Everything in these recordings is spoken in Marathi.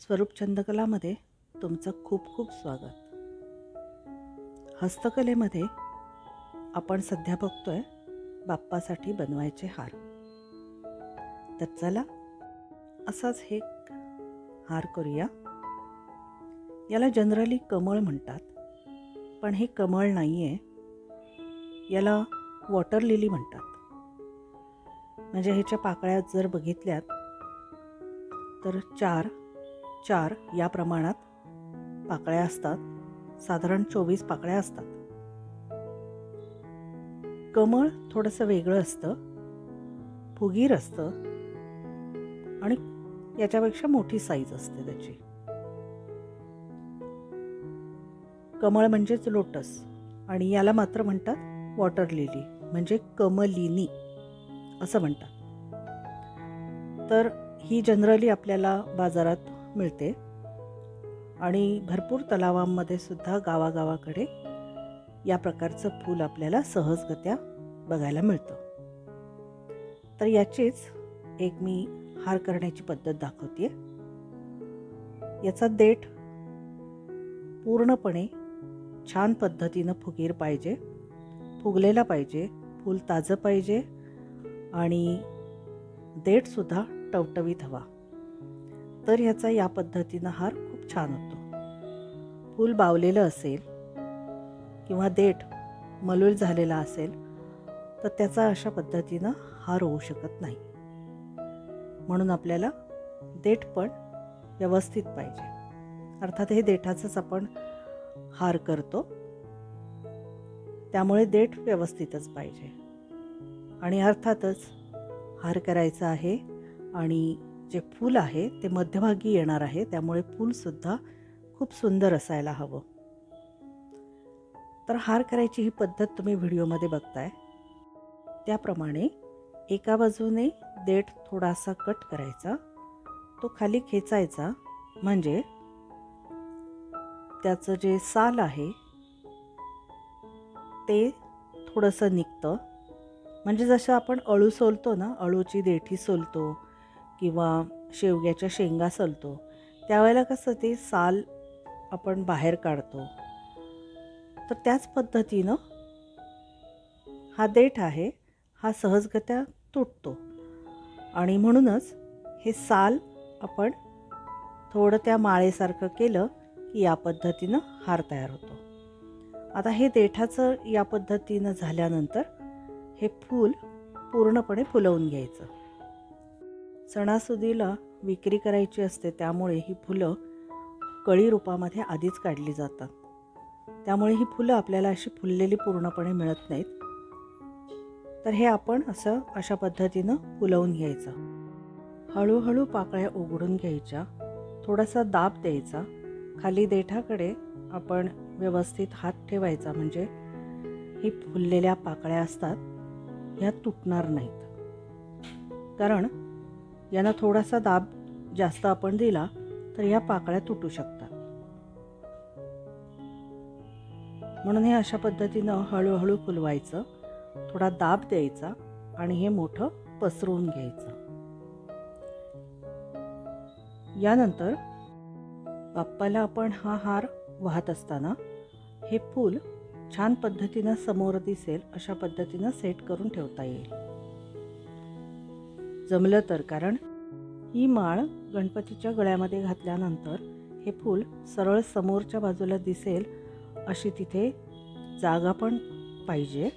स्वरूप छंदकलामध्ये तुमचं खूप खूप स्वागत. हस्तकलेमध्ये आपण सध्या बघतोय बाप्पासाठी बनवायचे हार. तर चला असाच हे हार करूया. याला जनरली कमळ म्हणतात. पण हे कमळ नाही आहे याला वॉटर लिली म्हणतात. म्हणजे ह्याच्या पाकळ्यात जर बघितल्यात तर चार चार या प्रमाणात पाकळ्या असतात. साधारण चोवीस पाकळ्या असतात. कमळ थोडंसं वेगळं असतं. फुगीर असतं. आणि याच्यापेक्षा मोठी साईज असते त्याची. कमळ म्हणजेच लोटस आणि याला मात्र म्हणतात वॉटर लिली म्हणजे कमलिनी असं म्हणतात. तर ही जनरली आपल्याला बाजारात मिळते. आणि भरपूर तलावांमध्ये सुद्धा गावागावाकडे या प्रकारचं फूल आपल्याला सहजगत्या बघायला मिळतं. तर याचीच एक मी हार करण्याची पद्धत दाखवते याचा देठ पूर्णपणे छान पद्धतीनं फुगीर पाहिजे फुगलेला पाहिजे फूल ताजं पाहिजे आणि देठसुद्धा टवटवीत हवा. तर ह्याचा या पद्धतीनं हार खूप छान होतो. फूल बावलेलं असेल किंवा देठ मलूल झालेला असेल तर त्याचा अशा पद्धतीनं हार होऊ शकत नाही. म्हणून आपल्याला देठ पण व्यवस्थित पाहिजे. अर्थात हे देठाचंच आपण हार करतो. त्यामुळे देठ व्यवस्थितच पाहिजे. आणि अर्थातच हार करायचा आहे आणि जे फूल आहे ते मध्यभागी येणार आहे त्यामुळे फूलसुद्धा खूप सुंदर असायला हवं. तर हार करायची ही पद्धत तुम्ही व्हिडिओमध्ये बघताय. त्याप्रमाणे एका बाजूने देठ थोडासा कट करायचा. तो खाली खेचायचा. म्हणजे त्याचं जे साल आहे ते थोडंसं निघतं. म्हणजे जसं आपण अळू सोलतो ना अळूची देठी सोलतो किंवा शेवग्याच्या शेंगा सलतो त्यावेळेला कसं ते साल आपण बाहेर काढतो. तर त्याच पद्धतीनं हा देठ आहे हा सहजगत्या तुटतो. आणि म्हणूनच हे साल आपण थोडं त्या माळेसारखं केलं की या पद्धतीनं हार तयार होतो. आता हे देठाचं या पद्धतीनं झाल्यानंतर हे फूल पूर्णपणे फुलवून घ्यायचं. सणासुदीला विक्री करायची असते त्यामुळे ही फुलं कळी रूपामध्ये आधीच काढली जातात. त्यामुळे ही फुलं आपल्याला अशी फुललेली पूर्णपणे मिळत नाहीत. तर हे आपण असं अशा पद्धतीनं फुलवून घ्यायचं. हळूहळू पाकळ्या उघडून घ्यायच्या. थोडासा दाब द्यायचा. खाली देठाकडे आपण व्यवस्थित हात ठेवायचा म्हणजे ही फुललेल्या पाकळ्या असतात ह्या तुटणार नाहीत. कारण यांना थोडासा दाब जास्त आपण दिला तर या पाकळ्या तुटू शकतात. म्हणून हे अशा पद्धतीनं हळूहळू फुलवायचं थोडा दाब द्यायचा आणि हे मोठं पसरवून घ्यायचं. यानंतर बाप्पाला आपण हा हार वाहत असताना हे फूल छान पद्धतीनं समोर दिसेल अशा पद्धतीनं सेट करून ठेवता येईल. जमलं तर कारण ही माळ गणपतीच्या गळ्यामध्ये घातल्यानंतर हे फूल सरळ समोरच्या बाजूला दिसेल अशी तिथे जागा पण पाहिजे.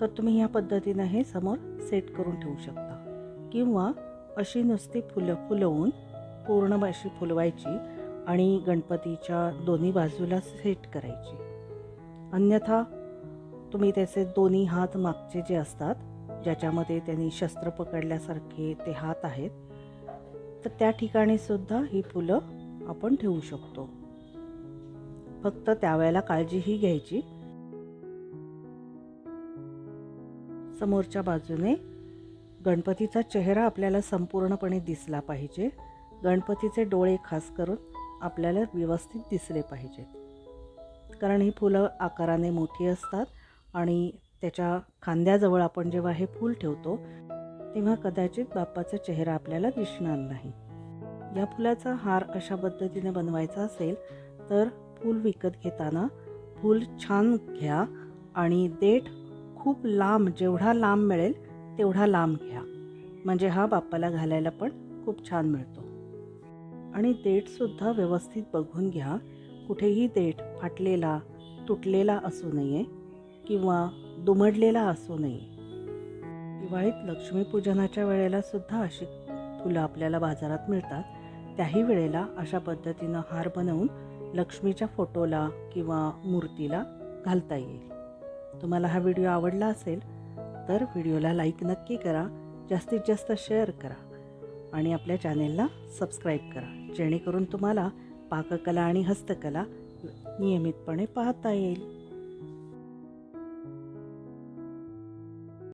तर तुम्ही ह्या पद्धतीनं हे समोर सेट करून ठेवू शकता. किंवा अशी नुसती फुलं फुलवून पूर्ण अशी फुलवायची आणि गणपतीच्या दोन्ही बाजूला सेट करायची. अन्यथा तुम्ही त्याचे दोन्ही हात मागचे जे असतात ज्याच्यामध्ये त्यांनी शस्त्र पकडल्यासारखे ते हात आहेत तर त्या ठिकाणी सुद्धा ही फुलं आपण ठेवू शकतो. फक्त त्यावेळेला काळजी ही घ्यायची. समोरच्या बाजूने गणपतीचा चेहरा आपल्याला संपूर्णपणे दिसला पाहिजे. गणपतीचे डोळे खास करून आपल्याला व्यवस्थित दिसले पाहिजेत. कारण ही फुलं आकाराने मोठी असतात आणि त्याच्या खांद्याजवळ आपण जेव्हा हे फूल ठेवतो तेव्हा कदाचित बाप्पाचा चेहरा आपल्याला दिसणार नाही. या फुलाचा हार अशा पद्धतीने बनवायचा असेल तर फूल विकत घेताना फूल छान घ्या आणि देठ खूप लांब जेवढा लांब मिळेल तेवढा लांब घ्या. म्हणजे हा बाप्पाला घालायला पण खूप छान मिळतो. आणि देठसुद्धा व्यवस्थित बघून घ्या. कुठेही देठ फाटलेला तुटलेला असू नये. किंवा दुमडलेला असू नये. दिवाळीत लक्ष्मीपूजनाच्या वेळेला सुद्धा अशी फुलं आपल्याला बाजारात मिळतात. त्याही वेळेला अशा पद्धतीनं हार बनवून लक्ष्मीच्या फोटोला किंवा मूर्तीला घालता येईल. तुम्हाला हा व्हिडिओ आवडला असेल तर व्हिडिओला लाईक नक्की करा जास्तीत जास्त शेअर करा आणि आपल्या चॅनेलला सबस्क्राईब करा. जेणेकरून तुम्हाला पाककला आणि हस्तकला नियमितपणे पाहता येईल.